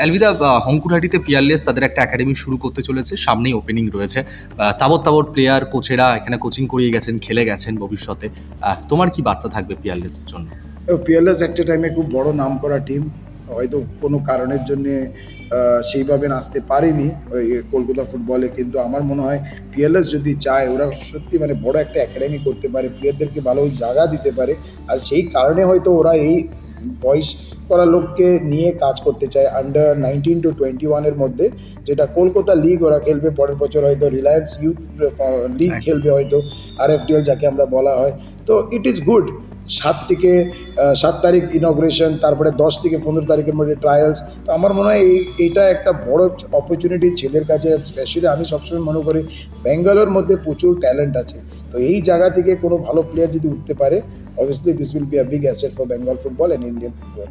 অ্যালভিদা হংকুরহাটিতে Peerless তাদের একটা academy শুরু করতে চলেছে, সামনেই ওপেনিং রয়েছে। তাবৎ তাবৎ প্লেয়ার কোচেরা এখানে কোচিং করিয়ে গেছেন, খেলে গেছেন ভবিষ্যতে। তোমার কি বার্তা থাকবে পিয়ারলেসের জন্য? পিএলএস একটা টাইমে খুব বড় নাম করা টিম হয়তো কোনো কারণের জন্যে সেইভাবে আসতে পারেনি ওই কলকাতা ফুটবলে কিন্তু আমার মনে হয় পিএলএস যদি চায়, ওরা সত্যি মানে বড় একটা একাডেমি করতে পারে প্লেয়ারদেরকে ভালো জায়গা দিতে পারে। আর সেই কারণে হয়তো ওরা এই বয়স করা লোককে নিয়ে কাজ করতে চায় আন্ডার নাইনটিন টু টোয়েন্টি ওয়ানের মধ্যে যেটা কলকাতা লিগ ওরা খেলবে পরের বছর হয়তো রিলায়েন্স ইউথ লিগ খেলবে হয়তো আর যাকে আমরা বলা হয়। তো ইট ইজ গুড সাত থেকে সাত তারিখ ইনগ্রেশন তারপরে দশ থেকে পনেরো তারিখের মধ্যে ট্রায়ালস তো আমার মনে হয় এই এটা একটা বড় অপরচুনিটি ছেলের কাছে স্পেশালি আমি সবসময় মনে করি ব্যাঙ্গালোর মধ্যে প্রচুর ট্যালেন্ট আছে। তো এই জায়গা থেকে কোনো ভালো প্লেয়ার যদি উঠতে পারে obviously this will be a big asset for Bengal football and Indian football